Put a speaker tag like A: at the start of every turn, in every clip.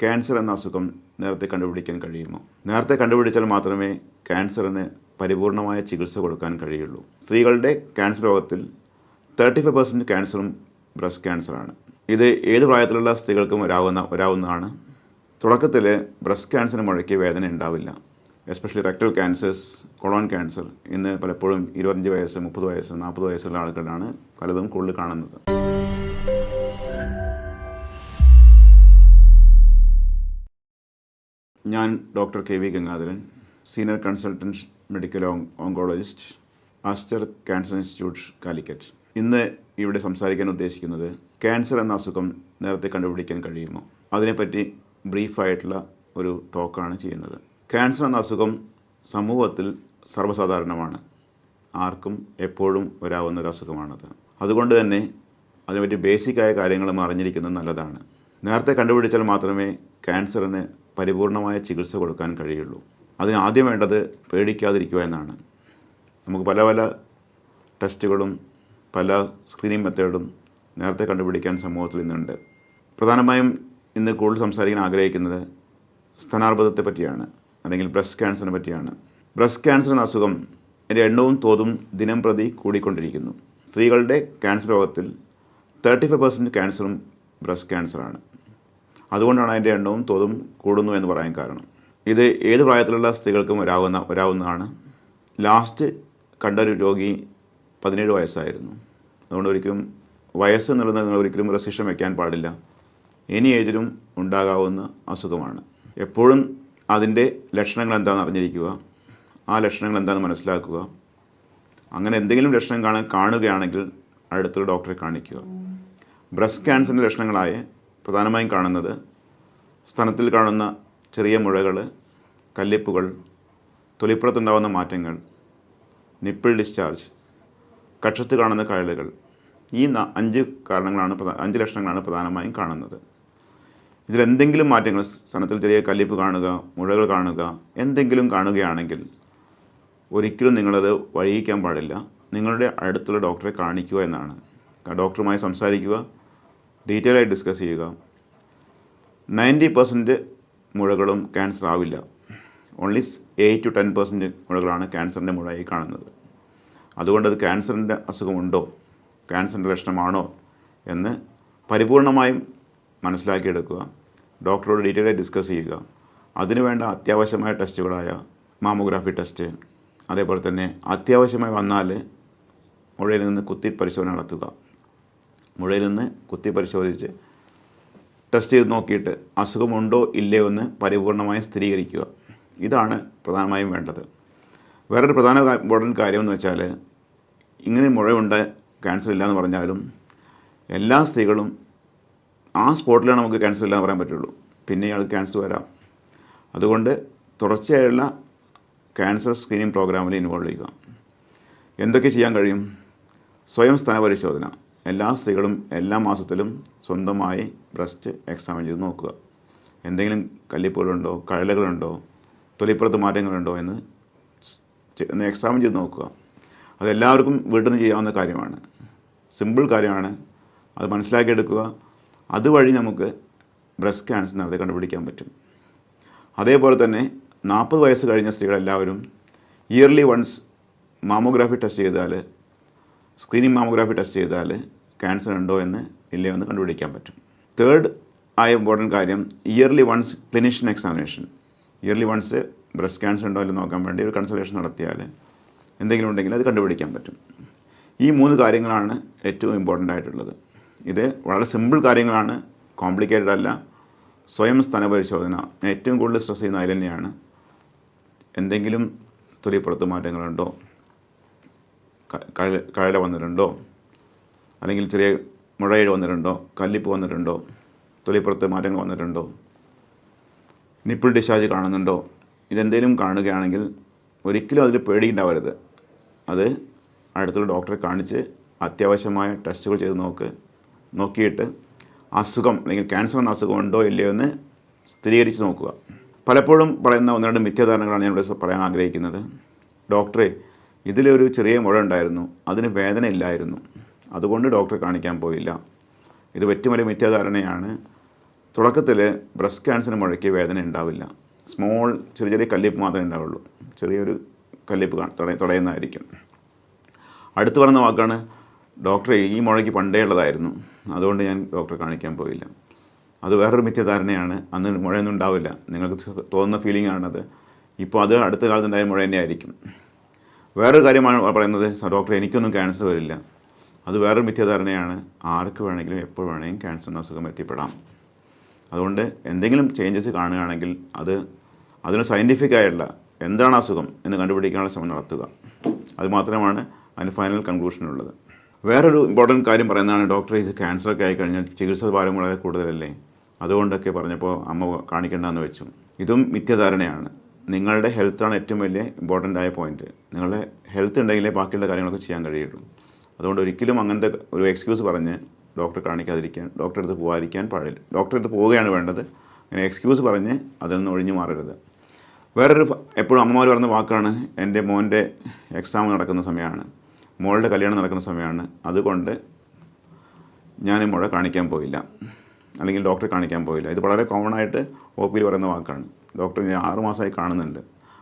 A: Cancer എന്ന അസുഖം നേരത്തെ കണ്ടുപിടിക്കാൻ കഴിയുമോ? നേരത്തെ കണ്ടുപിടിച്ചാൽ മാത്രമേ ക്യാൻസറിന് പരിപൂർണമായ ചികിത്സ കൊടുക്കാൻ കഴിയുള്ളൂ. സ്ത്രീകളുടെ ക്യാൻസർ രോഗത്തിൽ തേർട്ടി ഫൈവ് പെർസെന്റ് ക്യാൻസറും ബ്രസ്റ്റ് ക്യാൻസറാണ് ഇത് ഏത് പ്രായത്തിലുള്ള സ്ത്രീകൾക്കും വരാവുന്ന വരാവുന്നതാണ്. തുടക്കത്തിൽ ബ്രസ്റ്റ് ക്യാൻസറിന് മുഴക്കി വേദന ഉണ്ടാവില്ല. Especially rectal cancers colon cancer ഇന്ന് പലപ്പോഴും ഇരുപത്തഞ്ച് വയസ്സ് മുപ്പത് വയസ്സ് നാൽപ്പത് വയസ്സുള്ള ആളുകളാണ് പലതും കൂടുതൽ കാണുന്നത്. ഞാൻ doctor K V Gangadharan senior consultant medical oncologist Aster cancer institute Calicut. ഇന്ന് ഇവിടെ സംസാരിക്കാൻ ഉദ്ദേശിക്കുന്നത് ക്യാൻസർ എന്ന അസുഖം നേരത്തെ കണ്ടുപിടിക്കാൻ കഴിയുമോ? അതിനെപ്പറ്റി ബ്രീഫായിട്ടുള്ള ഒരു ടോക്കാണ് ചെയ്യുന്നത്. ക്യാൻസർ എന്ന അസുഖം സമൂഹത്തിൽ സർവസാധാരണമാണ്. ആർക്കും എപ്പോഴും വരാവുന്ന ഒരു അസുഖമാണത്. അതുകൊണ്ട് തന്നെ അതിനെപ്പറ്റി ബേസിക്കായ കാര്യങ്ങളും അറിഞ്ഞിരിക്കുന്നത് നല്ലതാണ്. നേരത്തെ കണ്ടുപിടിച്ചാൽ മാത്രമേ ക്യാൻസറിന് പരിപൂർണമായ ചികിത്സ കൊടുക്കാൻ കഴിയുള്ളൂ. അതിന് ആദ്യം വേണ്ടത് പേടിക്കാതിരിക്കുക എന്നാണ്. നമുക്ക് പല പല ടെസ്റ്റുകളും പല സ്ക്രീനിങ് മെത്തേഡും നേരത്തെ കണ്ടുപിടിക്കാൻ സമൂഹത്തിൽ ഇന്നുണ്ട്. പ്രധാനമായും ഇന്ന് കൂടുതൽ സംസാരിക്കാൻ ആഗ്രഹിക്കുന്നത് സ്തനാർബുദത്തെ പറ്റിയാണ് അല്ലെങ്കിൽ ബ്രസ്റ്റ് ക്യാൻസറിനെ പറ്റിയാണ്. ബ്രസ്റ്റ് ക്യാൻസർ എന്ന അസുഖം എന്റെ എണ്ണവും തോതും ദിനം പ്രതി കൂടിക്കൊണ്ടിരിക്കുന്നു. സ്ത്രീകളുടെ ക്യാൻസർ രോഗത്തിൽ തേർട്ടി ഫൈവ് പെർസെന്റ് ക്യാൻസറും ബ്രസ്റ്റ് ക്യാൻസറാണ്. അതുകൊണ്ടാണ് അതിന്റെ എണ്ണവും തോതും കൂടുന്നു എന്ന് പറയാൻ കാരണം. ഇത് ഏത് പ്രായത്തിലുള്ള സ്ത്രീകൾക്കും വരാവുന്ന വരാവുന്നതാണ്. ലാസ്റ്റ് കണ്ട ഒരു രോഗി പതിനേഴ് വയസ്സായിരുന്നു. അതുകൊണ്ട് ഒരിക്കലും വയസ്സ് എന്നുള്ളത് നിങ്ങൾ ഒരിക്കലും റെസിഷൻ വയ്ക്കാൻ പാടില്ല. എനി ഏജിലും ഉണ്ടാകാവുന്ന അസുഖമാണ്. എപ്പോഴും അതിന്റെ ലക്ഷണങ്ങൾ എന്താണെന്ന് അറിഞ്ഞിരിക്കുക. ആ ലക്ഷണങ്ങൾ എന്താണെന്ന് മനസ്സിലാക്കുക. അങ്ങനെ എന്തെങ്കിലും ലക്ഷണം കാണാൻ കാണുകയാണെങ്കിൽ അടുത്തുള്ള ഡോക്ടറെ കാണിക്കുക. ബ്രസ്റ്റ് ക്യാൻസറിന്റെ ലക്ഷണങ്ങളായ പ്രധാനമായും കാണുന്നത് സ്തനത്തിൽ കാണുന്ന ചെറിയ മുഴകൾ കല്ലിപ്പുകൾ തൊലിപ്പുറത്തുണ്ടാകുന്ന മാറ്റങ്ങൾ നിപ്പിൾ ഡിസ്ചാർജ് കക്ഷത്ത് കാണുന്ന കഴലുകൾ ഈ അഞ്ച് കാരണങ്ങളാണ് അഞ്ച് ലക്ഷണങ്ങളാണ് പ്രധാനമായും കാണുന്നത്. ഇതിലെന്തെങ്കിലും മാറ്റങ്ങൾ സ്തനത്തിൽ ചെറിയ കല്ലിപ്പ് കാണുക മുഴകൾ കാണുക എന്തെങ്കിലും കാണുകയാണെങ്കിൽ ഒരിക്കലും നിങ്ങളത് വഴിയിക്കാൻ പാടില്ല. നിങ്ങളുടെ അടുത്തുള്ള ഡോക്ടറെ കാണിക്കുക എന്നാണ്. ഡോക്ടറുമായി സംസാരിക്കുക ഡീറ്റെയിൽ ആയി ഡിസ്കസ് ചെയ്യുക. നയന്റി പെർസെന്റ് മുഴകളും ക്യാൻസർ ആവില്ല. Only eight to ten percent മുഴകളാണ് ക്യാൻസറിന്റെ മുഴയായി കാണുന്നത്. അതുകൊണ്ട് അത് ക്യാൻസറിന്റെ അസുഖമുണ്ടോ? ക്യാൻസറിന്റെ ലക്ഷണമാണോ? എന്ന് പരിപൂർണമായും മനസ്സിലാക്കിയെടുക്കുക. ഡോക്ടറോട് ഡീറ്റെയിൽ ആയി ഡിസ്കസ് ചെയ്യുക. അതിനുവേണ്ട അത്യാവശ്യമായ ടെസ്റ്റുകളായ മാമോഗ്രാഫി ടെസ്റ്റ് അതേപോലെ തന്നെ അത്യാവശ്യമായി വന്നാൽ മുഴയിൽ നിന്ന് കുത്തി പരിശോധന നടത്തുക. മുഴയിൽ നിന്ന് കുത്തി പരിശോധിച്ച് ടെസ്റ്റ് ചെയ്ത് നോക്കിയിട്ട് അസുഖമുണ്ടോ ഇല്ലയോ എന്ന് പരിപൂർണമായി സ്ഥിരീകരിക്കുക. ഇതാണ് പ്രധാനമായും വേണ്ടത്. വേറൊരു പ്രധാന ഇമ്പോർട്ടന്റ് കാര്യം എന്ന് വെച്ചാൽ ഇങ്ങനെ മുഴയുണ്ട് ക്യാൻസർ ഇല്ല എന്ന് പറഞ്ഞാലും എല്ലാ സ്ത്രീകളും ആ സ്പോട്ടിലാണ് നമുക്ക് ക്യാൻസർ ഇല്ല എന്ന് പറയാൻ പറ്റുള്ളൂ. പിന്നെ ഇയാൾക്ക് ക്യാൻസർ വരാം. അതുകൊണ്ട് തുടർച്ചയായുള്ള ക്യാൻസർ സ്ക്രീനിങ് പ്രോഗ്രാമിൽ ഇൻവോൾവ് ചെയ്യുക. എന്തൊക്കെ ചെയ്യാൻ കഴിയും? സ്വയം സ്ഥാന പരിശോധന എല്ലാ സ്ത്രീകളും എല്ലാ മാസത്തിലും സ്വന്തമായി ബ്രസ്റ്റ് എക്സാമിൻ ചെയ്ത് നോക്കുക. എന്തെങ്കിലും കല്ലിപ്പുകളുണ്ടോ കഴലുകളുണ്ടോ തൊലിപ്പുറത്ത് മാറ്റങ്ങളുണ്ടോ എന്ന് ഒന്ന് എക്സാമിൻ ചെയ്ത് നോക്കുക. അതെല്ലാവർക്കും വീട്ടിൽ നിന്ന് ചെയ്യാവുന്ന കാര്യമാണ്. സിമ്പിൾ കാര്യമാണ്. അത് മനസ്സിലാക്കിയെടുക്കുക. അതുവഴി നമുക്ക് ബ്രസ്റ്റ് ക്യാൻസർ നേരത്തെ കണ്ടുപിടിക്കാൻ പറ്റും. അതേപോലെ തന്നെ നാൽപ്പത് വയസ്സ് കഴിഞ്ഞ സ്ത്രീകളെല്ലാവരും ഇയർലി വൺസ് മാമോഗ്രാഫി ടെസ്റ്റ് ചെയ്താൽ സ്ക്രീനിങ് മാമോഗ്രാഫി ടെസ്റ്റ് ചെയ്താൽ ക്യാൻസർ ഉണ്ടോ എന്ന് ഇല്ലയോ എന്ന് കണ്ടുപിടിക്കാൻ പറ്റും. തേർഡ് ആയ ഇമ്പോർട്ടന്റ് കാര്യം yearly once clinician examination yearly once breast cancer ഉണ്ടോ എന്ന് നോക്കാൻ വേണ്ടി ഒരു കൺസൾട്ടേഷൻ നടത്തിയാൽ എന്തെങ്കിലും ഉണ്ടെങ്കിൽ അത് കണ്ടുപിടിക്കാൻ പറ്റും. ഈ മൂന്ന് കാര്യങ്ങളാണ് ഏറ്റവും ഇമ്പോർട്ടന്റ് ആയിട്ടുള്ളത്. ഇത് വളരെ സിമ്പിൾ കാര്യങ്ങളാണ് കോംപ്ലിക്കേറ്റഡ് അല്ല. സ്വയം സ്ഥാന പരിശോധന ഞാൻ ഏറ്റവും കൂടുതൽ സ്ട്രെസ് ചെയ്യുന്ന അതിൽ തന്നെയാണ്. എന്തെങ്കിലും തൊലിപ്പുറത്ത് മാറ്റങ്ങളുണ്ടോ? ക- കഴ- കഴല വന്നിട്ടുണ്ടോ? അല്ലെങ്കിൽ ചെറിയ മുഴയിഴ് വന്നിട്ടുണ്ടോ കല്ലിപ്പ് വന്നിട്ടുണ്ടോ തൊലിപ്പുറത്ത് മാറ്റങ്ങൾ വന്നിട്ടുണ്ടോ നിപ്പിൾ ഡിസ്ചാർജ് കാണുന്നുണ്ടോ ഇതെന്തെങ്കിലും കാണുകയാണെങ്കിൽ ഒരിക്കലും അതിൽ പേടിയുണ്ടാവരുത്. അത് അടുത്തുള്ള ഡോക്ടറെ കാണിച്ച് അത്യാവശ്യമായ ടെസ്റ്റുകൾ ചെയ്ത് നോക്ക്. നോക്കിയിട്ട് അസുഖം അല്ലെങ്കിൽ ക്യാൻസർ എന്ന അസുഖം ഉണ്ടോ ഇല്ലയോ എന്ന് സ്ഥിരീകരിച്ച് നോക്കുക. പലപ്പോഴും പറയുന്ന ഒന്ന് രണ്ട് മിഥ്യാധാരണകളാണ് ഞാൻ ഇവിടെ പറയാൻ ആഗ്രഹിക്കുന്നത്. ഡോക്ടറെ ഇതിലൊരു ചെറിയ മുഴ ഉണ്ടായിരുന്നു. അതിന് വേദന ഇല്ലായിരുന്നു. അതുകൊണ്ട് ഡോക്ടറെ കാണിക്കാൻ പോയില്ല. ഇത് വെറ്റുമല മിഥ്യാധാരണയാണ്. തുടക്കത്തിൽ ബ്രസ്റ്റ് ക്യാൻസറിന് മുഴയ്ക്ക് വേദന ഉണ്ടാവില്ല. സ്മോൾ ചെറിയ ചെറിയ കല്ലിപ്പ് മാത്രമേ ഉണ്ടാവുള്ളൂ. ചെറിയൊരു കല്ലിപ്പ് തുടയുന്നതായിരിക്കും തട- തടയുന്നതായിരിക്കും. അടുത്ത് പറഞ്ഞ വാക്കാണ് ഡോക്ടറെ ഈ മുഴയ്ക്ക് പണ്ടേ ഉള്ളതായിരുന്നു. അതുകൊണ്ട് ഞാൻ ഡോക്ടറെ കാണിക്കാൻ പോയില്ല. അത് വേറൊരു മിഥ്യധാരണയാണ്. അന്ന് മുഴയൊന്നും ഉണ്ടാവില്ല. നിങ്ങൾക്ക് തോന്നുന്ന ഫീലിംഗ് ആണത് ഇപ്പോൾ അത് അടുത്ത കാലത്തുണ്ടായ മുഴ തന്നെയായിരിക്കും. വേറൊരു കാര്യമാണ് പറയുന്നത് ഡോക്ടറെ എനിക്കൊന്നും ക്യാൻസർ വരില്ല. അത് വേറൊരു മിഥ്യാധാരണയാണ്. ആർക്ക് വേണമെങ്കിലും എപ്പോൾ വേണമെങ്കിലും ക്യാൻസർ എന്ന അസുഖം എത്തിപ്പെടാം. അതുകൊണ്ട് എന്തെങ്കിലും ചേഞ്ചസ് കാണുകയാണെങ്കിൽ അത് അതിന് സയന്റിഫിക് ആയിട്ടുള്ള എന്താണ് അസുഖം എന്ന് കണ്ടുപിടിക്കാനുള്ള ശ്രമം നടത്തുക. അതുമാത്രമാണ് അതിന് ഫൈനൽ കൺക്ലൂഷനുള്ളത് വേറൊരു ഇമ്പോർട്ടന്റ് കാര്യം പറയുന്നതാണ് ഡോക്ടർ ഇത് ക്യാൻസറൊക്കെ ആയിക്കഴിഞ്ഞാൽ ചികിത്സ ഭാരം വളരെ കൂടുതലല്ലേ? അതുകൊണ്ടൊക്കെ പറഞ്ഞപ്പോൾ അമ്മ കാണിക്കേണ്ടെന്ന് വെച്ചു. ഇതും മിഥ്യധാരണയാണ്. നിങ്ങളുടെ ഹെൽത്താണ് ഏറ്റവും വലിയ ഇമ്പോർട്ടന്റ് ആയ പോയിന്റ് നിങ്ങളുടെ ഹെൽത്ത് ഉണ്ടെങ്കിലേ ബാക്കിയുള്ള കാര്യങ്ങളൊക്കെ ചെയ്യാൻ കഴിയുള്ളൂ. അതുകൊണ്ട് ഒരിക്കലും അങ്ങനത്തെ ഒരു എക്സ്ക്യൂസ് പറഞ്ഞ് ഡോക്ടറെ കാണിക്കാതിരിക്കാൻ ഡോക്ടറെ അടുത്ത് പോകാതിരിക്കാൻ പാടില്ല. ഡോക്ടറെ അടുത്ത് പോവുകയാണ് വേണ്ടത്. അങ്ങനെ എക്സ്ക്യൂസ് പറഞ്ഞ് അതിൽ നിന്ന് ഒഴിഞ്ഞു മാറരുത്. വേറൊരു എപ്പോഴും അമ്മമാർ പറഞ്ഞ വാക്കാണ് എന്റെ മോന്റെ എക്സാം നടക്കുന്ന സമയമാണ്. മോളുടെ കല്യാണം നടക്കുന്ന സമയമാണ്. അതുകൊണ്ട് ഞാൻ മോളെ കാണിക്കാൻ പോയില്ല. അല്ലെങ്കിൽ ഡോക്ടറെ കാണിക്കാൻ പോയില്ല. ഇത് വളരെ കോമൺ ആയിട്ട് ഒ പിയിൽ പറയുന്ന വാക്കാണ്. ഡോക്ടറെ ഞാൻ ആറുമാസമായി കാണുന്നുണ്ട്.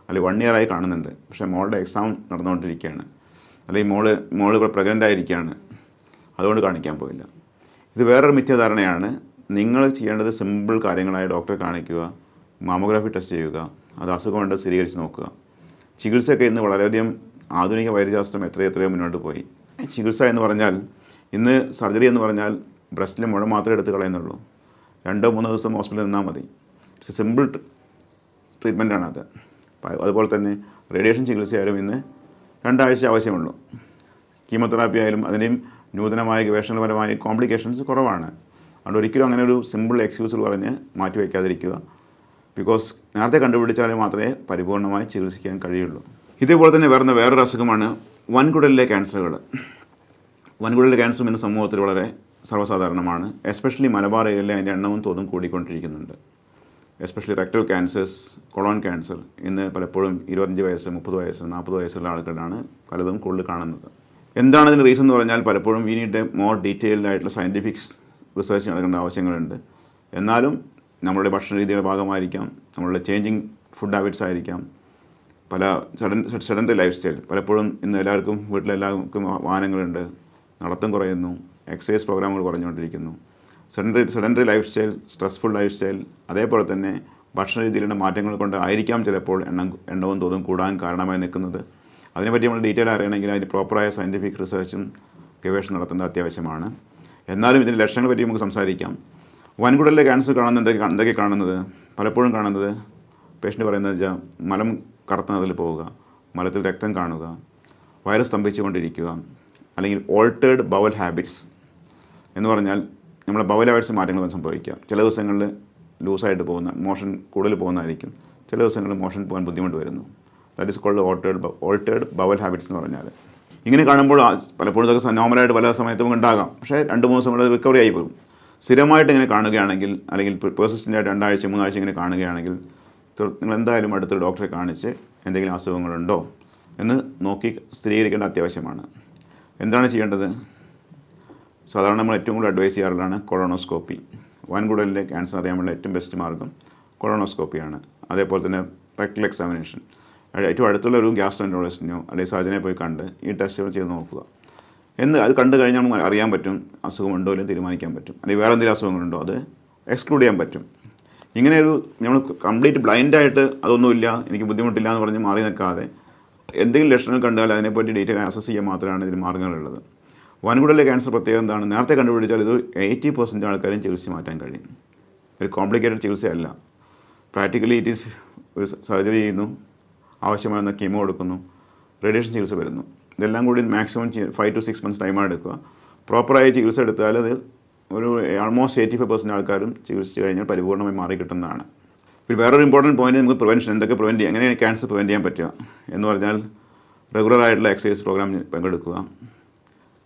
A: അല്ലെങ്കിൽ വൺ ഇയറായി കാണുന്നുണ്ട്. പക്ഷേ മോളുടെ എക്സാം നടന്നുകൊണ്ടിരിക്കുകയാണ്. അല്ലെങ്കിൽ മോൾ മോൾ ഇവിടെ പ്രഗ്നന്റ് ആയിരിക്കുകയാണ്. അതുകൊണ്ട് കാണിക്കാൻ പോയില്ല. ഇത് വേറൊരു മിഥ്യധാരണയാണ്. നിങ്ങൾ ചെയ്യേണ്ടത് സിമ്പിൾ കാര്യങ്ങളായ ഡോക്ടറെ കാണിക്കുക മാമോഗ്രാഫി ടെസ്റ്റ് ചെയ്യുക അത് അസുഖമുണ്ട് സ്ഥിരീകരിച്ച് നോക്കുക. ചികിത്സയൊക്കെ ഇന്ന് വളരെയധികം ആധുനിക വൈദ്യശാസ്ത്രം എത്രയെത്രയോ എത്രയോ മുന്നോട്ട് പോയി. ചികിത്സ എന്ന് പറഞ്ഞാൽ ഇന്ന് സർജറി എന്ന് പറഞ്ഞാൽ ബ്രസ്റ്റിലെ മുഴ മാത്രമേ എടുത്ത് കളയുന്നുള്ളൂ. രണ്ടോ മൂന്നോ ദിവസം ഹോസ്പിറ്റലിൽ നിന്നാൽ മതി. സിമ്പിൾ ട്രീറ്റ്മെന്റാണ് അത്. അതുപോലെ തന്നെ റേഡിയേഷൻ ചികിത്സയായാലും ഇന്ന് രണ്ടാഴ്ച ആവശ്യമുള്ളൂ. കീമോതെറാപ്പി ആയാലും അതിന്റെയും നൂതനമായ ഗവേഷണപരമായ കോംപ്ലിക്കേഷൻസ് കുറവാണ്. അതുകൊണ്ട് ഒരിക്കലും അങ്ങനെ ഒരു സിമ്പിൾ എക്സ്ക്യൂസ് പറഞ്ഞ് മാറ്റി വയ്ക്കാതിരിക്കുക. ബിക്കോസ് നേരത്തെ കണ്ടുപിടിച്ചാൽ മാത്രമേ പരിപൂർണമായി ചികിത്സിക്കാൻ കഴിയുള്ളൂ. ഇതേപോലെ തന്നെ വരുന്ന വേറൊരു അസുഖമാണ് വൻകുടലിലെ ക്യാൻസറുകൾ. വൻകുടലിലെ ക്യാൻസറും ഇന്ന് സമൂഹത്തിൽ വളരെ സർവസാധാരണമാണ്. എസ്പെഷ്യലി മലബാർ ഏരിയയിലെ അതിന്റെ എണ്ണവും തോതും കൂടിക്കൊണ്ടിരിക്കുന്നുണ്ട്. Especially rectal cancers colon cancer ഇന്ന് പലപ്പോഴും ഇരുപത്തഞ്ച് വയസ്സ് മുപ്പത് വയസ്സ് നാൽപ്പത് വയസ്സുള്ള ആൾക്കാരാണ് പലതും കൂടുതൽ കാണുന്നത്. എന്താണ് ഇതിന് റീസൺ എന്ന് പറഞ്ഞാൽ പലപ്പോഴും വി നീഡ് മോർ ഡീറ്റെയിൽഡ് ആയിട്ടുള്ള സയന്റിഫിക് റിസർച്ച് നടക്കേണ്ട ആവശ്യങ്ങളുണ്ട്. എന്നാലും നമ്മളുടെ ഭക്ഷണ രീതിയുടെ ഭാഗമായിരിക്കാം നമ്മളുടെ ചേഞ്ചിങ് ഫുഡ് ഹാബിറ്റ്സ് ആയിരിക്കാം പല സഡൻ സഡൻറി ലൈഫ് സ്റ്റൈൽ പലപ്പോഴും ഇന്ന് എല്ലാവർക്കും വീട്ടിലെല്ലാവർക്കും വാഹനങ്ങളുണ്ട് നടത്തം കുറയുന്നു എക്സസൈസ് പ്രോഗ്രാമുകൾ കുറഞ്ഞുകൊണ്ടിരിക്കുന്നു. Sedentary sedentary lifestyle stressful lifestyle അതേപോലെ തന്നെ ഭക്ഷണ രീതിയിലുള്ള മാറ്റങ്ങൾ കൊണ്ട് ആയിരിക്കാം ചിലപ്പോൾ എണ്ണം എണ്ണവും തോതും കൂടാൻ കാരണമായി നിൽക്കുന്നത്. അതിനെപ്പറ്റി നമ്മൾ ഡീറ്റെയിൽ അറിയണമെങ്കിൽ അതിന് പ്രോപ്പറായ സയന്റിഫിക് റിസർച്ചും ഗവേഷണം നടത്തേണ്ടത് അത്യാവശ്യമാണ്. എന്നാലും ഇതിന്റെ ലക്ഷണങ്ങളെ പറ്റി നമുക്ക് സംസാരിക്കാം. വൻകുടലിലെ ക്യാൻസർ കാണുന്ന എന്തൊക്കെ എന്തൊക്കെ കാണുന്നത്? പലപ്പോഴും കാണുന്നത് പേഷ്യന്റ് പറയുന്നത് വെച്ചാൽ മലം കറുത്തതിൽ പോവുക മലത്തിൽ രക്തം കാണുക വയറ് സ്തംഭിച്ചുകൊണ്ടിരിക്കുക അല്ലെങ്കിൽ ഓൾട്ടേഡ് ബവൽ ഹാബിറ്റ്സ് എന്ന് പറഞ്ഞാൽ ബവൽ ഹാബിറ്റ്സ് മാറ്റങ്ങൾ സംഭവിക്കാം. ചില ദിവസങ്ങളിൽ ലൂസായിട്ട് പോകുന്ന മോഷൻ കൂടുതൽ പോകുന്നതായിരിക്കും. ചില ദിവസങ്ങളിൽ മോഷൻ പോകാൻ ബുദ്ധിമുട്ട് വരുന്നു. That is called altered altered bowel habits എന്ന് പറഞ്ഞാൽ ഇങ്ങനെ കാണുമ്പോൾ പലപ്പോഴും ഇതൊക്കെ നോർമലായിട്ട് പല സമയത്തും ഉണ്ടാകാം. പക്ഷേ രണ്ട് മൂന്ന് ദിവസം റിക്കവറി ആയി പോകും. സ്ഥിരമായിട്ട് ഇങ്ങനെ കാണുകയാണെങ്കിൽ അല്ലെങ്കിൽ പേഴ്സിസ്റ്റന്റായിട്ട് രണ്ടാഴ്ച മൂന്നാഴ്ച ഇങ്ങനെ കാണുകയാണെങ്കിൽ നിങ്ങൾ എന്തായാലും അടുത്തൊരു ഡോക്ടറെ കാണിച്ച് എന്തെങ്കിലും അസുഖങ്ങളുണ്ടോ എന്ന് നോക്കി സ്ഥിരീകരിക്കേണ്ട അത്യാവശ്യമാണ്. എന്താണ് ചെയ്യേണ്ടത്? സാധാരണ നമ്മൾ ഏറ്റവും കൂടുതൽ അഡ്വൈസ് ചെയ്യാറുള്ളതാണ് കൊളോണോസ്കോപ്പി വൻകുടലിലെ ക്യാൻസർ അറിയാനുള്ള ഏറ്റവും ബെസ്റ്റ് മാർഗം കൊളോണോസ്കോപ്പിയാണ് അതേപോലെ തന്നെ റെക്ടൽ എക്സാമിനേഷൻ ഏറ്റവും അടുത്തുള്ള ഒരു ഗ്യാസ്ട്രോൻട്രോളജിസ്റ്റിനോ അല്ലെങ്കിൽ സർജനെ പോയി കണ്ട് ഈ ടെസ്റ്റുകൾ ചെയ്ത് നോക്കുക. എന്ന് അത് കണ്ടു കഴിഞ്ഞാൽ നമുക്ക് അറിയാൻ പറ്റും അസുഖമുണ്ടോ അല്ലെങ്കിൽ തീരുമാനിക്കാൻ പറ്റും. അല്ലെങ്കിൽ വേറെ എന്തെങ്കിലും അസുഖങ്ങളുണ്ടോ അത് എക്സ്ക്ലൂഡ് ചെയ്യാൻ പറ്റും. ഇങ്ങനെ ഒരു നമ്മൾ കംപ്ലീറ്റ് ബ്ലൈൻഡായിട്ട് അതൊന്നുമില്ല എനിക്ക് ബുദ്ധിമുട്ടില്ല എന്ന് പറഞ്ഞ് മാറി നിൽക്കാതെ എന്തെങ്കിലും ലക്ഷണങ്ങൾ കണ്ടാൽ അതിനെപ്പറ്റി ഡീറ്റെയിൽ അസസ് ചെയ്യാൻ മാത്രമാണ് ഇതിന് മാർഗങ്ങളുള്ളത് വൻകുടലിലെ ക്യാൻസർ പ്രത്യേകം എന്താണ്? നേരത്തെ കണ്ടുപിടിച്ചാൽ ഇത് എയ്റ്റി പെർസെന്റ് ആൾക്കാരും ചികിത്സ മാറ്റാൻ കഴിയും. ഒരു കോംപ്ലിക്കേറ്റഡ് ചികിത്സയല്ല. പ്രാക്ടിക്കലി ഇറ്റ് ഈസ് ഒരു സർജറി ചെയ്യുന്നു. ആവശ്യമായ കീമോ കൊടുക്കുന്നു റേഡിയേഷൻ ചികിത്സ വരുന്നു. ഇതെല്ലാം കൂടി maximum five to six months ടൈമാണ് എടുക്കുക. പ്രോപ്പറായി ചികിത്സ എടുത്താൽ അത് ഒരു ആൾമോസ്റ്റ് എയ്റ്റി ഫൈവ് പെർസെന്റ് ആൾക്കാരും ചികിത്സിച്ച് കഴിഞ്ഞാൽ പരിപൂർണമായി മാറി കിട്ടുന്നതാണ്. പിന്നെ വേറൊരു ഇമ്പോർട്ടന്റ് പോയിന്റ് നമുക്ക് പ്രിവെൻഷൻ എന്തൊക്കെ പ്രിവെന്റ് ചെയ്യാം? എങ്ങനെയാണ് ക്യാൻസർ പ്രിവെന്റ് ചെയ്യാൻ പറ്റുക? എന്ന് പറഞ്ഞാൽ റെഗുലർ ആയിട്ടുള്ള എക്സസൈസ് പ്രോഗ്രാം പങ്കെടുക്കുക.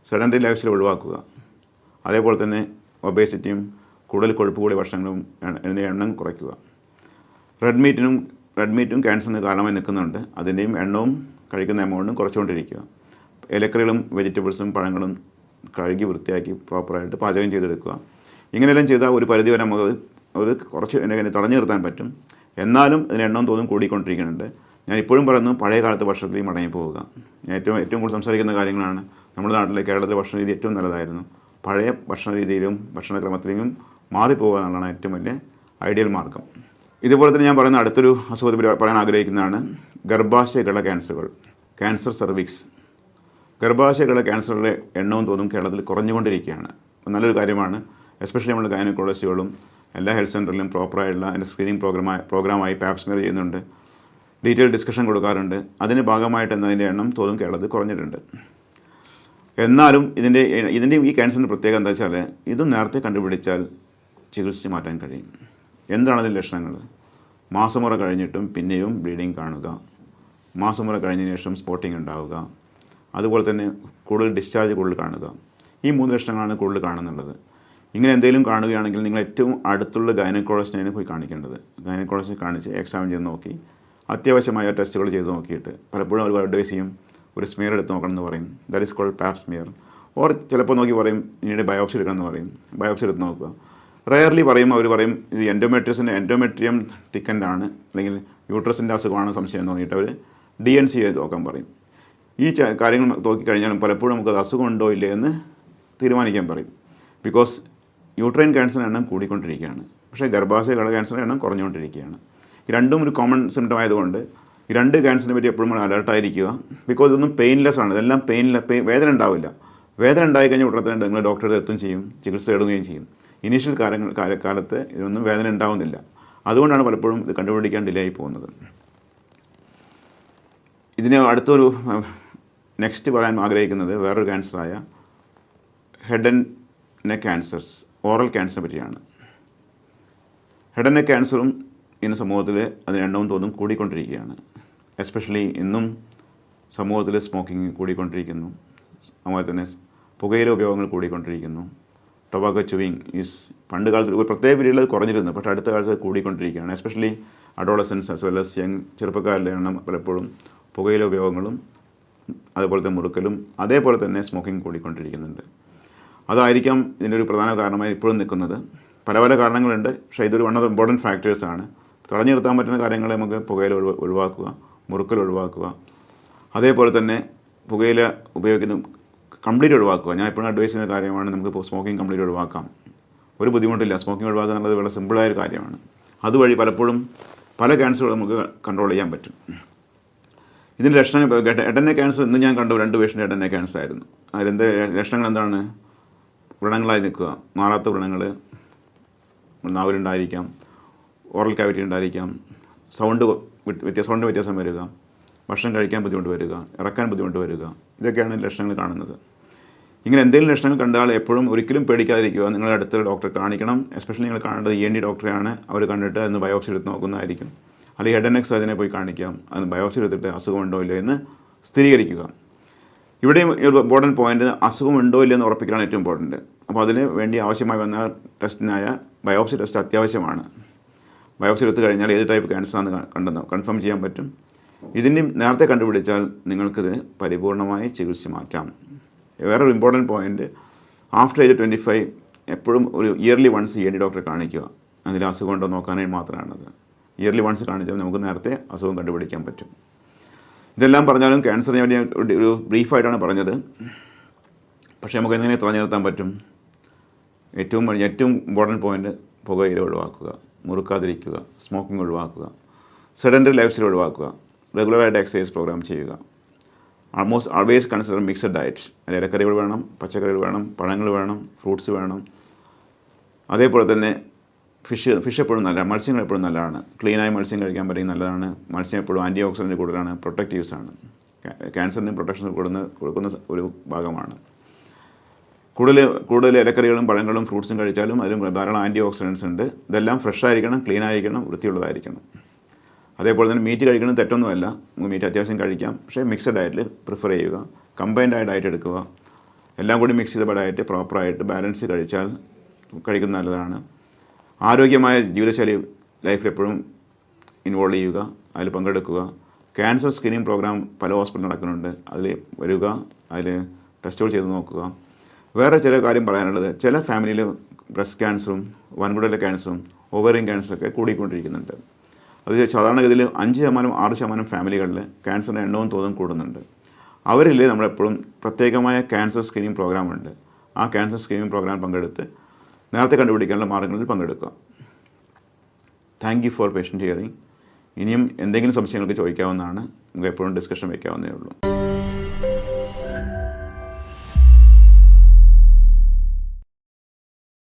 A: സെഡന്ററി ലൈഫ് സ്റ്റൈൽ ഒഴിവാക്കുക. അതേപോലെ തന്നെ ഒബേസിറ്റിയും കൂടുതൽ കൊഴുപ്പ് കൂടിയ ഭക്ഷണങ്ങളും അതിന്റെ എണ്ണം കുറയ്ക്കുക. റെഡ് മീറ്റിനും റെഡ് മീറ്റും ക്യാൻസറിന് കാരണമായി നിൽക്കുന്നുണ്ട്. അതിന്റെയും എണ്ണവും കഴിക്കുന്ന എമൗണ്ടും കുറച്ചുകൊണ്ടിരിക്കുക. ഇലക്കറികളും വെജിറ്റബിൾസും പഴങ്ങളും കഴുകി വൃത്തിയാക്കി പ്രോപ്പറായിട്ട് പാചകം ചെയ്തെടുക്കുക. ഇങ്ങനെയെല്ലാം ചെയ്താൽ ഒരു പരിധി വരെ നമുക്ക് ഒരു കുറച്ച് എന്നെ തടഞ്ഞു നിർത്താൻ പറ്റും. എന്നാലും ഇതിന് എണ്ണം തോന്നും കൂടിക്കൊണ്ടിരിക്കുന്നുണ്ട്. ഞാൻ ഇപ്പോഴും പറയുന്നു പഴയ കാലത്തെ ഭക്ഷണത്തിൽ മടങ്ങി പോവുക ഞാൻ ഏറ്റവും ഏറ്റവും കൂടുതൽ സംസാരിക്കുന്ന കാര്യങ്ങളാണ് നമ്മുടെ നാട്ടിലെ കേരളത്തിലെ ഭക്ഷണ രീതി ഏറ്റവും നല്ലതായിരുന്നു. പഴയ ഭക്ഷണ രീതിയിലും ഭക്ഷണക്രമത്തിലും മാറിപ്പോകുക എന്നുള്ളതാണ് ഏറ്റവും വലിയ ഐഡിയൽ മാർഗം. ഇതുപോലെ തന്നെ ഞാൻ പറയുന്ന അടുത്തൊരു അസുഖത്തെ പറയാൻ ആഗ്രഹിക്കുന്നതാണ് ഗർഭാശയകള ക്യാൻസറുകൾ ക്യാൻസർ സർവിക്സ്. ഗർഭാശയകളുടെ ക്യാൻസറുകളുടെ എണ്ണവും തോന്നും കേരളത്തിൽ കുറഞ്ഞുകൊണ്ടിരിക്കുകയാണ്. നല്ലൊരു കാര്യമാണ് എസ്പെഷ്യലി നമ്മുടെ ഗൈനക്കോളജിസ്റ്റുകളും എല്ലാ ഹെൽത്ത് സെന്ററിലും പ്രോപ്പറായിട്ടുള്ള അതിന്റെ സ്ക്രീനിങ് പ്രോഗ്രാമായി പ്രോഗ്രാമായി പാപ്സ്മിയർ ചെയ്യുന്നുണ്ട്. ഡീറ്റെയിൽ ഡിസ്കഷൻ കൊടുക്കാറുണ്ട്. അതിന് ഭാഗമായിട്ട് എന്നതിന്റെ എണ്ണം തോന്നും കേരളത്തിൽ കുറഞ്ഞിട്ടുണ്ട്. എന്നാലും ഇതിന്റെ ഇതിന്റെ ഈ ക്യാൻസറിന്റെ പ്രത്യേകത എന്താ വെച്ചാൽ ഇതും നേരത്തെ കണ്ടുപിടിച്ചാൽ ചികിത്സിച്ച് മാറ്റാൻ കഴിയും. എന്താണ് അതിന്റെ ലക്ഷണങ്ങൾ? മാസമുറ കഴിഞ്ഞിട്ടും പിന്നെയും ബ്ലീഡിങ് കാണുക. മാസമുറ കഴിഞ്ഞതിന് ശേഷം സ്പോട്ടിങ് ഉണ്ടാവുക. അതുപോലെ തന്നെ കൂടുതൽ ഡിസ്ചാർജ് കൂടുതൽ കാണുക. ഈ മൂന്ന് ലക്ഷണങ്ങളാണ് കൂടുതൽ കാണുന്നുള്ളത്. ഇങ്ങനെ എന്തെങ്കിലും കാണുകയാണെങ്കിൽ നിങ്ങൾ ഏറ്റവും അടുത്തുള്ള ഗൈനക്കോളജിസ്റ്റിനെ പോയി കാണിക്കേണ്ടത്. ഗൈനക്കോളജിനെ കാണിച്ച് എക്സാമിൻ ചെയ്ത് നോക്കി അത്യാവശ്യമായ ടെസ്റ്റുകൾ ചെയ്ത് നോക്കിയിട്ട് പലപ്പോഴും അവർ അഡ്വൈസ് ചെയ്യും ഒരു സ്മിയർ എടുത്ത് നോക്കണം എന്ന് പറയും. That is called pap smear or ചിലപ്പോൾ നോക്കി പറയും പിന്നീട് ബയോപ്സി എടുക്കണം എന്ന് പറയും. ബയോപ്സി എടുത്ത് നോക്കുക. റയർലി പറയും അവർ പറയും ഇത് എൻഡോമെട്രിയസിന്റെ എൻഡോമെട്രിയം തിക്കന്റ് ആണ്. അല്ലെങ്കിൽ യൂട്രസിന്റെ അസുഖമാണ് സംശയം തോന്നിയിട്ട് അവർ ഡി എൻ സി നോക്കാൻ പറയും. ഈ കാര്യങ്ങൾ നോക്കിക്കഴിഞ്ഞാലും പലപ്പോഴും നമുക്കത് അസുഖം ഉണ്ടോ ഇല്ലേ എന്ന് തീരുമാനിക്കാൻ പറയും. ബിക്കോസ് യൂട്രൈൻ ക്യാൻസറിന്റെ എണ്ണം കൂടിക്കൊണ്ടിരിക്കുകയാണ്. പക്ഷേ ഗർഭാശയ കള ക്യാൻസറിന്റെ എണ്ണം കുറഞ്ഞുകൊണ്ടിരിക്കുകയാണ്. രണ്ടും ഒരു കോമൺ സിംറ്റം ആയതുകൊണ്ട് രണ്ട് ക്യാൻസറിനെ പറ്റി എപ്പോഴും അലർട്ടായിരിക്കുക ബിക്കോസ് ഇതൊന്നും പെയിൻലെസ് ആണ്. ഇതെല്ലാം പെയിൻ വേദന ഉണ്ടാവില്ല. വേദന ഉണ്ടായി കഴിഞ്ഞാൽ ഉടനെ തന്നെ നിങ്ങൾ ഡോക്ടറെ എത്തുകയും ചെയ്യും ചികിത്സ തേടുകയും ചെയ്യും. ഇനീഷ്യൽ കാര്യങ്ങൾ കാല കാലത്ത് ഇതൊന്നും വേദന ഉണ്ടാവുന്നില്ല. അതുകൊണ്ടാണ് പലപ്പോഴും ഇത് കണ്ടുപിടിക്കാൻ ഡിലേ ആയി പോകുന്നത്. ഇതിന് അടുത്തൊരു നെക്സ്റ്റ് പറയാൻ ആഗ്രഹിക്കുന്നത് വേറൊരു ക്യാൻസറായ head and neck cancers oral ക്യാൻസറിനെ പറ്റിയാണ്. ഹെഡ് ആൻഡ് നെക്ക് ക്യാൻസറും ഇന്ന് സമൂഹത്തിൽ അതിന് എണ്ണവും തോന്നും കൂടിക്കൊണ്ടിരിക്കുകയാണ്. എസ്പെഷ്യലി ഇന്നും സമൂഹത്തിൽ സ്മോക്കിംഗ് കൂടിക്കൊണ്ടിരിക്കുന്നു. അതുപോലെ തന്നെ പുകയില ഉപയോഗങ്ങൾ കൂടിക്കൊണ്ടിരിക്കുന്നു. ടൊബാക്കോ ചുവിങ് ഈസ് പണ്ട് കാലത്ത് ഒരു പ്രത്യേക പീരീഡിൽ കുറഞ്ഞിരുന്നു. പക്ഷേ അടുത്ത കാലത്ത് കൂടിക്കൊണ്ടിരിക്കുകയാണ്. Especially adolescence as well as young എണ്ണം പലപ്പോഴും പുകയില ഉപയോഗങ്ങളും അതുപോലെ തന്നെ മുറുക്കലും അതേപോലെ തന്നെ സ്മോക്കിംഗ് കൂടിക്കൊണ്ടിരിക്കുന്നുണ്ട്. അതായിരിക്കാം ഇതിന്റെ ഒരു പ്രധാന കാരണമായി ഇപ്പോഴും നിൽക്കുന്നത്. പല പല കാരണങ്ങളുണ്ട്. പക്ഷേ ഇതൊരു വൺ ഓഫ് ഇമ്പോർട്ടന്റ് ഫാക്ടേഴ്സാണ് തടഞ്ഞു നിർത്താൻ പറ്റുന്ന കാര്യങ്ങളെ നമുക്ക് പുകയില ഒഴിവ ഒഴിവാക്കുക. മുറുക്കൽ ഒഴിവാക്കുക. അതേപോലെ തന്നെ പുകയില ഉപയോഗിക്കുന്ന കംപ്ലീറ്റ് ഒഴിവാക്കുക. ഞാൻ എപ്പോഴും അഡ്വൈസ് ചെയ്യുന്ന കാര്യമാണ് നമുക്ക് സ്മോക്കിംഗ് കംപ്ലീറ്റ് ഒഴിവാക്കാം. ഒരു ബുദ്ധിമുട്ടില്ല. സ്മോക്കിംഗ് ഒഴിവാക്കുക എന്നുള്ളത് വളരെ സിമ്പിളായ ഒരു കാര്യമാണ്. അതുവഴി പലപ്പോഴും പല ക്യാൻസറുകളും നമുക്ക് കൺട്രോൾ ചെയ്യാൻ പറ്റും. ഇതിന്റെ ലക്ഷണം എടനെ ക്യാൻസർ ഇന്ന് ഞാൻ കണ്ടു. രണ്ട് പേഷ്യന്റ് എടനെ ക്യാൻസർ ആയിരുന്നു. അതിലെന്ത് ലക്ഷണങ്ങൾ എന്താണ്? വ്രണങ്ങളായി നിൽക്കുക. മാറാത്ത വ്രണങ്ങൾ നാവിലുണ്ടായിരിക്കാം. ഓറൽ കാവിറ്റി ഉണ്ടായിരിക്കാം. സൗണ്ട് വ്യത്യാസം സൗണ്ട് വ്യത്യാസം വരിക. ഭക്ഷണം കഴിക്കാൻ ബുദ്ധിമുട്ട് വരിക ഇറക്കാൻ ബുദ്ധിമുട്ട് വരിക. ഇതൊക്കെയാണ് ലക്ഷണങ്ങൾ കാണുന്നത്. ഇങ്ങനെ എന്തെങ്കിലും ലക്ഷണങ്ങൾ കണ്ടാൽ എപ്പോഴും ഒരിക്കലും പേടിക്കാതിരിക്കുക. നിങ്ങളുടെ അടുത്ത ഡോക്ടറെ കാണിക്കണം. എസ്പെഷ്യലി നിങ്ങൾ കാണേണ്ടത് ഇ എൻ ഡി ഡോക്ടറെയാണ്. അവർ കണ്ടിട്ട് അതിന് ബയോപ്സി എടുത്ത് നോക്കുന്നതായിരിക്കും. അല്ലെങ്കിൽ ഹെഡ് ആൻഡ് നെക്ക് സർജനെ പോയി കാണിക്കാം. അതിന് ബയോപ്സി എടുത്തിട്ട് അസുഖമുണ്ടോ ഇല്ലയോ എന്ന് സ്ഥിരീകരിക്കുക. ഇവിടെയും ഒരു ഇമ്പോർട്ടന്റ് പോയിന്റ് അസുഖം ഉണ്ടോ ഇല്ലയോ എന്ന് ഉറപ്പിക്കലാണ് ഏറ്റവും ഇമ്പോർട്ടന്റ് അപ്പോൾ അതിന് വേണ്ടി ആവശ്യമായി വന്ന ടെസ്റ്റിനായ ബയോപ്സി ടെസ്റ്റ് അത്യാവശ്യമാണ്. ബയോപ്സി എടുത്തു കഴിഞ്ഞാൽ ഏത് ടൈപ്പ് ക്യാൻസർ ആണെന്ന് കണ്ടെന്ന് കൺഫേം ചെയ്യാൻ പറ്റും. ഇതിന്റെ നേരത്തെ കണ്ടുപിടിച്ചാൽ നിങ്ങൾക്കിത് പരിപൂർണമായി ചികിത്സിച്ച് മാറ്റാം. വേറൊരു important point after age twenty five എപ്പോഴും ഒരു ഇയർലി വൺസ് ഇ ഡി ഡോക്ടറെ കാണിക്കുക. അതിൽ അസുഖം ഉണ്ടോ നോക്കാനായി മാത്രമാണത് ഇയർലി വൺസ് കാണിച്ചാൽ നമുക്ക് നേരത്തെ അസുഖം കണ്ടുപിടിക്കാൻ പറ്റും. ഇതെല്ലാം പറഞ്ഞാലും ക്യാൻസറിനെ വേണ്ടി ഒരു- ബ്രീഫായിട്ടാണ് പറഞ്ഞത്. പക്ഷേ നമുക്ക് എങ്ങനെ തടഞ്ഞു നിർത്താൻ പറ്റും? ഏറ്റവും ഏറ്റവും ഇമ്പോർട്ടന്റ് പോയിന്റ് പുകയില ഒഴിവാക്കുക. മുറുക്കാതിരിക്കുക സ്മോക്കിംഗ് ഒഴിവാക്കുക സെഡന്ററി ലൈഫ് സ്റ്റൈൽ ഒഴിവാക്കുക റെഗുലറായിട്ട് എക്സസൈസ് പ്രോഗ്രാം ചെയ്യുക. Almost always consider mixed diet അതിൽ ഇലക്കറികൾ വേണം പച്ചക്കറികൾ വേണം പഴങ്ങൾ വേണം ഫ്രൂട്ട്സ് വേണം. അതേപോലെ തന്നെ ഫിഷ് ഫിഷ് എപ്പോഴും നല്ല മത്സ്യങ്ങൾ എപ്പോഴും നല്ലതാണ്. ക്ലീനായ മത്സ്യം കഴിക്കാൻ പറ്റും നല്ലതാണ്. മത്സ്യം എപ്പോഴും ആന്റി ഓക്സിഡന്റ് കൂടുതലാണ് പ്രൊട്ടക്റ്റീവ്സ് ആണ്. ക്യാൻസറിന് പ്രൊട്ടക്ഷൻ കൊടുക്കുന്ന കൊടുക്കുന്ന ഒരു ഭാഗമാണ്. കൂടുതൽ കൂടുതൽ ഇലക്കറികളും പഴങ്ങളും ഫ്രൂട്ട്സും കഴിച്ചാലും അതിലും ധാരാളം ആന്റി ഓക്സിഡൻസ് ഉണ്ട്. ഇതെല്ലാം ഫ്രഷ് ആയിരിക്കണം ക്ലീൻ ആയിരിക്കണം വൃത്തിയുള്ളതായിരിക്കണം. അതേപോലെ തന്നെ മീറ്റ് കഴിക്കണം തെറ്റൊന്നുമല്ല. മീറ്റ് അത്യാവശ്യം കഴിക്കാം. പക്ഷേ മിക്സഡ് ഡയറ്റിൽ പ്രിഫർ ചെയ്യുക. കമ്പൈൻഡ് ഡയറ്റ് എടുക്കുക. എല്ലാം കൂടി മിക്സ് ചെയ്ത ഡയറ്റ് പ്രോപ്പറായിട്ട് ബാലൻസ് കഴിച്ചാൽ കഴിക്കുന്നത് നല്ലതാണ്. ആരോഗ്യമായ ജീവിതശൈലി ലൈഫിൽ എപ്പോഴും ഇൻവോൾവ് ചെയ്യുക. അതിൽ പങ്കെടുക്കുക. ക്യാൻസർ സ്ക്രീനിങ് പ്രോഗ്രാം പല ഹോസ്പിറ്റലിൽ നടക്കുന്നുണ്ട്. അതിൽ വരിക. അതിൽ ടെസ്റ്റുകൾ ചെയ്ത് നോക്കുക. വേറെ ചില കാര്യം പറയാനുള്ളത്. ചില ഫാമിലിയിൽ ബ്രസ്റ്റ് ക്യാൻസറും വൻകുടലിലെ ക്യാൻസറും ഓവറിയൻ ക്യാൻസറൊക്കെ കൂടിക്കൊണ്ടിരിക്കുന്നുണ്ട്. അത് സാധാരണഗതിയിൽ അഞ്ച് ശതമാനം ആറ് ശതമാനം ഫാമിലികളിൽ ക്യാൻസറിന്റെ എണ്ണവും തോതും കൂടുന്നുണ്ട്. അവരിൽ നമ്മളെപ്പോഴും പ്രത്യേകമായ ക്യാൻസർ സ്ക്രീനിങ് പ്രോഗ്രാം ഉണ്ട്. ആ ക്യാൻസർ സ്ക്രീനിങ് പ്രോഗ്രാം പങ്കെടുത്ത് നേരത്തെ കണ്ടുപിടിക്കാനുള്ള മാർഗങ്ങളിൽ പങ്കെടുക്കുക. Thank you for patient hearing ഇനിയും എന്തെങ്കിലും സംശയങ്ങൾക്ക് ചോദിക്കാവുന്നതാണ്. നമുക്ക് എപ്പോഴും ഡിസ്കഷൻ വയ്ക്കാവുന്നേ ഉള്ളൂ.